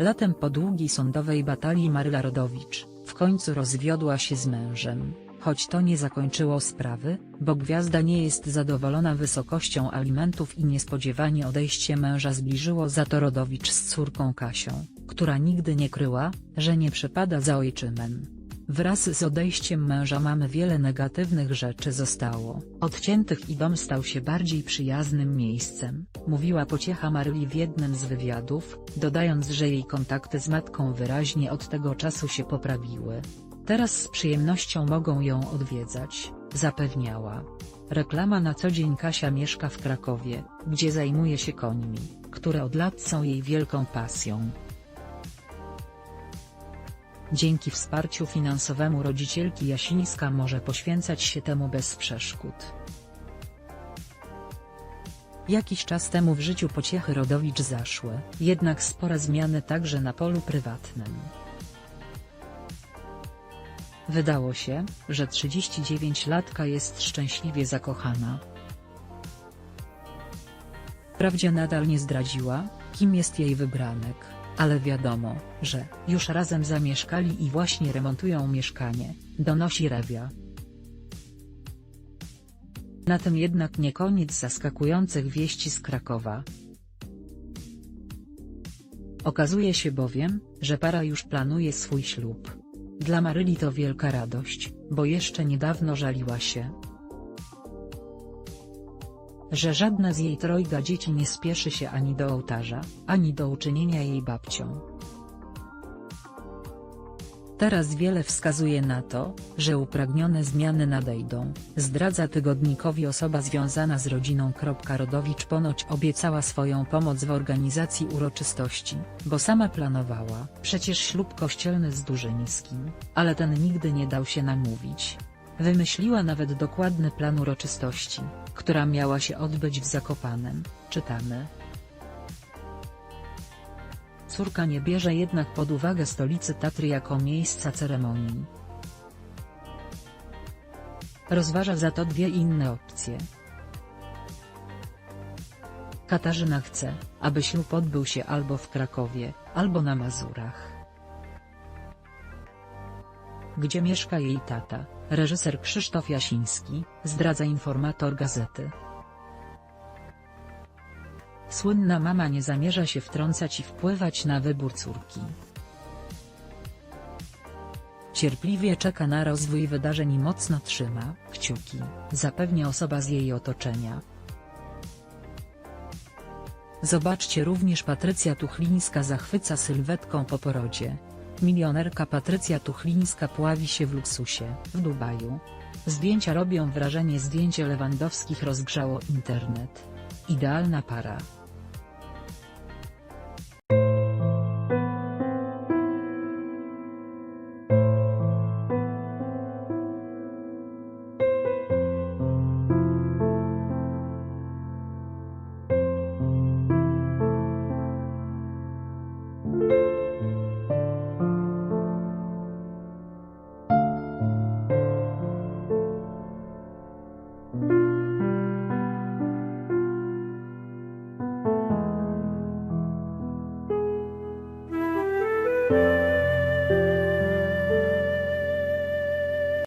Latem po długiej sądowej batalii Maryla Rodowicz, w końcu rozwiodła się z mężem, choć to nie zakończyło sprawy, bo gwiazda nie jest zadowolona wysokością alimentów i niespodziewanie odejście męża zbliżyło za to Rodowicz z córką Kasią, która nigdy nie kryła, że nie przepada za ojczymem. Wraz z odejściem męża mamy wiele negatywnych rzeczy zostało odciętych i dom stał się bardziej przyjaznym miejscem, mówiła pociecha Maryli w jednym z wywiadów, dodając że jej kontakty z matką wyraźnie od tego czasu się poprawiły. Teraz z przyjemnością mogą ją odwiedzać, zapewniała. Reklama na co dzień Kasia mieszka w Krakowie, gdzie zajmuje się końmi, które od lat są jej wielką pasją. Dzięki wsparciu finansowemu rodzicielki Jasińska może poświęcać się temu bez przeszkód. Jakiś czas temu w życiu pociechy Rodowicz zaszły, jednak spore zmiany także na polu prywatnym. Wydało się, że 39-latka jest szczęśliwie zakochana. Wprawdzie nadal nie zdradziła, kim jest jej wybranek, ale wiadomo, że już razem zamieszkali i właśnie remontują mieszkanie, donosi Rewia. Na tym jednak nie koniec zaskakujących wieści z Krakowa. Okazuje się bowiem, że para już planuje swój ślub. Dla Maryli to wielka radość, bo jeszcze niedawno żaliła się, że żadna z jej trojga dzieci nie spieszy się ani do ołtarza, ani do uczynienia jej babcią. Teraz wiele wskazuje na to, że upragnione zmiany nadejdą, zdradza tygodnikowi osoba związana z rodziną. Rodowicz ponoć obiecała swoją pomoc w organizacji uroczystości, bo sama planowała przecież ślub kościelny z Durzyńskim, ale ten nigdy nie dał się namówić. Wymyśliła nawet dokładny plan uroczystości, która miała się odbyć w Zakopanem, czytamy. Córka nie bierze jednak pod uwagę stolicy Tatry jako miejsca ceremonii. Rozważa za to dwie inne opcje. Katarzyna chce, aby ślub odbył się albo w Krakowie, albo na Mazurach. Gdzie mieszka jej tata, reżyser Krzysztof Jasiński, zdradza informator gazety. Słynna mama nie zamierza się wtrącać i wpływać na wybór córki. Cierpliwie czeka na rozwój wydarzeń i mocno trzyma kciuki, zapewnia osoba z jej otoczenia. Zobaczcie również Patrycja Tuchlińska zachwyca sylwetką po porodzie. Milionerka Patrycja Tuchlińska pławi się w luksusie, w Dubaju. Zdjęcia robią wrażenie zdjęcie Lewandowskich rozgrzało internet. Idealna para.